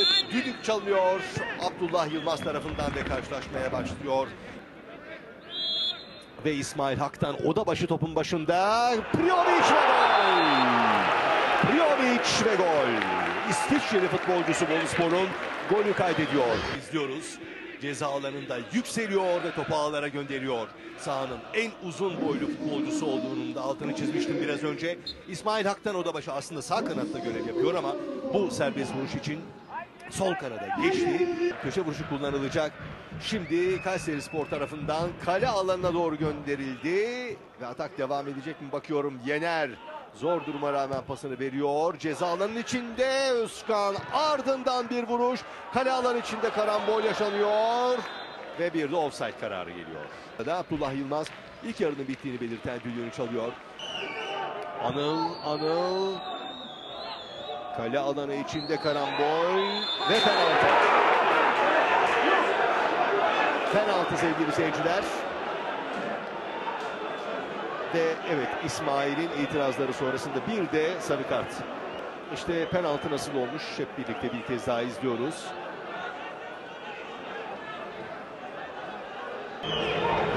Artık düdük çalıyor. Abdullah Yılmaz tarafından ve karşılaşmaya başlıyor. Ve İsmail Hak'tan oda başı topun başında. Prijovic ve gol. Prijovic ve gol. İsviçreli futbolcusu Boluspor'un golü kaydediyor. İzliyoruz. Ceza alanında yükseliyor ve topu ağlara gönderiyor. Sahanın en uzun boylu futbolcusu olduğunun da altını çizmiştim biraz önce. İsmail Hak'tan oda başı aslında sağ kanatta görev yapıyor ama bu serbest vuruş için sol kanada geçti. Köşe vuruşu kullanılacak. Şimdi Kayseri Spor tarafından kale alanına doğru gönderildi. Ve atak devam edecek mi bakıyorum. Yener zor duruma rağmen pasını veriyor. Ceza alanının içinde Özkan ardından bir vuruş. Kale alanı içinde karambol yaşanıyor. Ve bir de offside kararı geliyor. Da Abdullah Yılmaz ilk yarının bittiğini belirten düdüğünü çalıyor. Anıl, Anıl Kale alanı içinde karambol ve penaltı. Penaltı sevgili seyirciler. Ve evet İsmail'in itirazları sonrasında bir de sarı kart. İşte penaltı nasıl olmuş hep birlikte bir kez daha izliyoruz.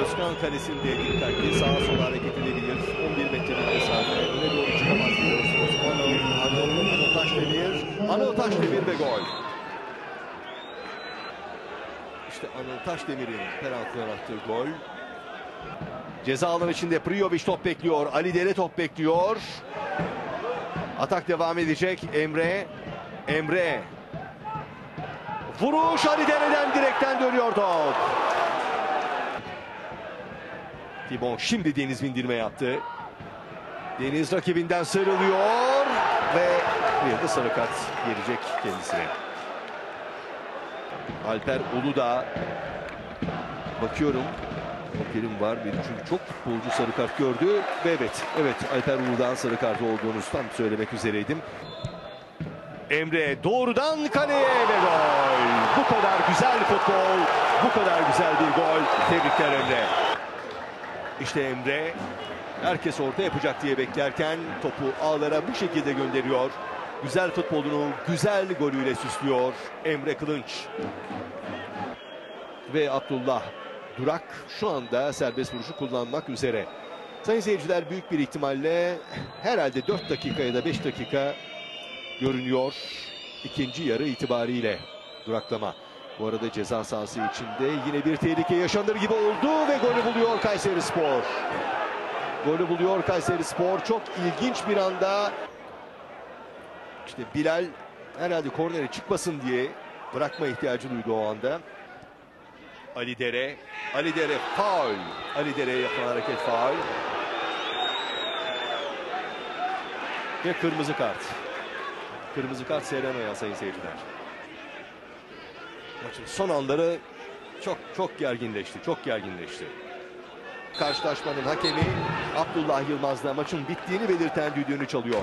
Özkan kalesinde dikkatli sağa sola hareket edebilir. 11 metrelik mesafe. Öne doğru çıkamaz diyoruz. Osmanlı, Anıl, Anıl Taşdemir. Anıl Taşdemir ve gol. İşte Anıl Taşdemir'in penaltıdan attığı gol. Ceza alanı içinde Prijovic top bekliyor. Ali Dere top bekliyor. Atak devam edecek. Emre. Emre. Vuruş Ali Dere'den direkten dönüyor top. Tibon şimdi Deniz bindirme yaptı. Deniz rakibinden sarılıyor ve de sarı kart gelecek kendisine. Alper Uludağ bakıyorum. Hakerim var bir çünkü çok futbolcu sarı kart gördü ve evet evet Alper Uludağ'ın sarı kartı olduğunu tam söylemek üzereydim. Emre doğrudan kaleye ve gol. Bu kadar güzel futbol, bu kadar güzel bir gol. Tebrikler Emre. İşte Emre herkes orta yapacak diye beklerken topu ağlara bu şekilde gönderiyor. Güzel futbolunu güzel golüyle süslüyor Emre Kılınç. Ve Abdullah Durak şu anda serbest vuruşu kullanmak üzere. Sayın seyirciler büyük bir ihtimalle herhalde 4 dakika ya da 5 dakika görünüyor ikinci yarı itibariyle duraklama. Bu arada ceza sahası içinde yine bir tehlike yaşanır gibi oldu ve golü buluyor Kayseri Spor. Golü buluyor Kayseri Spor. Çok ilginç bir anda. İşte Bilal herhalde kornere çıkmasın diye bırakma ihtiyacı duydu o anda. Ali Dere. Ali Dere faul. Ali Dere'ye yapılan hareket faul. Ve kırmızı kart. Kırmızı kart Serena'ya sayın seyirciler. Maçın son anları çok çok gerginleşti. Çok gerginleşti. Karşılaşmanın hakemi Abdullah Yılmaz da maçın bittiğini belirten düdüğünü çalıyor.